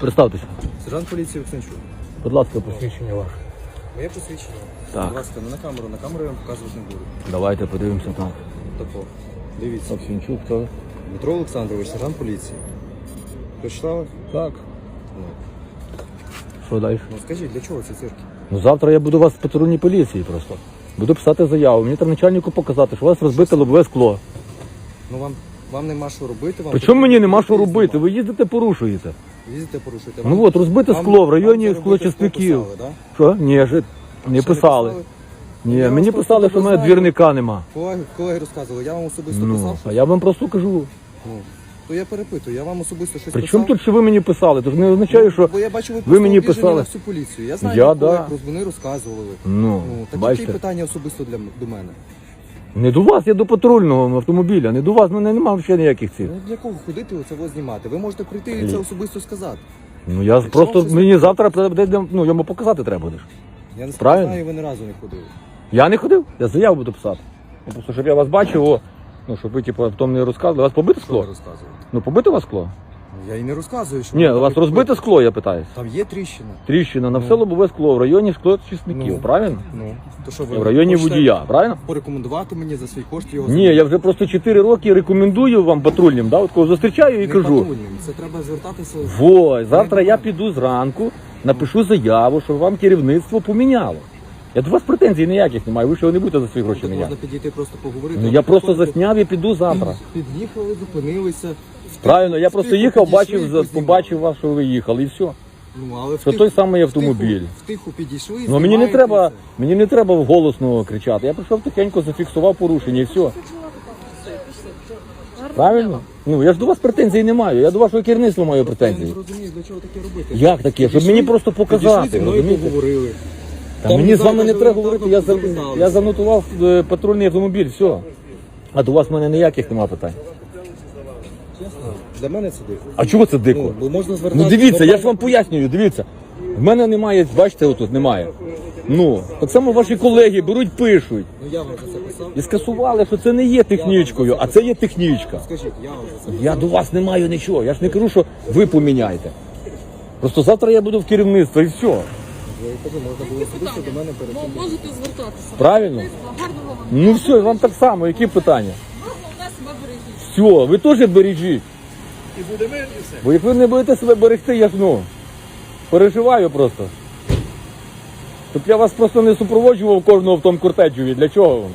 Представтеся. Сержант поліції Олексанчук. Будь ласка, посвідчення ваше. Моє посвідчення. Так. Будь ласка, не на камеру, на камеру я вам показувати не буду. Давайте подивимося там. Тако. Дивіться. Савченчук, хто? Дмитро Олександрович, сержант поліції. Прочитали? Так. Ну. Що далі? Ну скажіть, для чого ці цирки? Ну завтра я буду вас в патрульній поліції просто. Буду писати заяву. Мені треба начальнику показати, що у вас розбите лобове скло. Ну вам, вам нема що робити, вам Причому мені нема що робити? Ви їздите, порушуєте. Їздите, порушуєте. Ну от, розбите скло в районі це склочисників. Що? Ні, ж не Що, писали. Ні, Я мені вас писали, просто що в мене знаю. двірника нема. Колеги, колеги розказували, я вам особисто Ну, писав. а я вам просто кажу. Ну, то я перепитую, я вам особисто щось При писав. тут, що ви мені писали? Тож не означає, що. Бо я бачу, ви, ви просто мені обіжені писали. на всю поліцію. Я знаю, Я, я, да. колег, вони розказували. Ну, Ну, такі бачите. питання особисто для м- до мене. Не до вас, я до патрульного автомобіля. Не до вас, в мене немає ще ніяких цих. Ну для кого ходити оце во знімати? Ви можете прийти і це особисто сказати. Ну я Якщо просто щось мені завтра буде, ну йому показати треба будеш. Я не Правильно. знаю, ви ні разу не ходили. Я не ходив, я заяву буду писати. Ну, просто щоб я вас бачив, о, ну щоб ви типу потім не розказували. Вас побите Що ви скло? Ну побите вас скло? Я і не розказую, що Ні, у вас розбите скло, я питаюсь. Там є тріщина. Тріщина на Ну. все лобове скло в районі склочисників, Ну. правильно? Ну, то що ви В районі хочете водія, правильно? порекомендувати мені за свій кошт його Ні, я вже просто 4 роки рекомендую вам патрульним, да, от кого зустрічаю і не кажу. патрульним. Це треба звертатися. Во, завтра я піду зранку, напишу заяву, що вам керівництво поміняло. Я до вас претензій ніяких немає, ви що не будете за свої гроші міняти. можна підійти просто поговорити. Ну я просто засняв і піду завтра. Під'їхали, зупинилися. Правильно, я просто їхав, бачив, підійшли і познімали. побачив вас, що ви їхали, і все. Ну, але Що той самий автомобіль. Втиху підійшли. Ну мені не треба, мені не треба голосно кричати. Я прийшов тихенько, зафіксував порушення і все. Правильно? Ну я ж до вас претензій не маю. Я до вашого керівництва маю Я не претензії. розумію, для чого таке робити. Як таке? Щоб мені просто Підійшли показати. мною розумієте? поговорили. Та мені з вами не треба говорити, я, за- я занотував е, патрульний автомобіль, все. А до вас в мене ніяких нема питань. Для мене це дико. А чого це дико? Ну, бо можна звертатися. Ну дивіться, до я ж вам пояснюю, дивіться. В мене немає, бачите, отут немає. Ну, так само ваші колеги беруть, пишуть. Ну я вам за це писав. І скасували, що це не є технічкою, а це є технічка. Скажіть, я вам за це Я до вас не маю нічого. Я ж не кажу, що ви поміняєте. Просто завтра я буду в керівництво і все. Я кажу, можна було особисто до мене перейти. Можете звертатися. Правильно? Гарного вам. Ну все, вам так само, які питання? У нас себе бережіть. Все, ви теж бережіть. І буде мир і все. Бо як ви не будете себе берегти, я ж ну переживаю просто. Щоб я вас просто не супроводжував кожного в тому кортеджі. Для чого воно?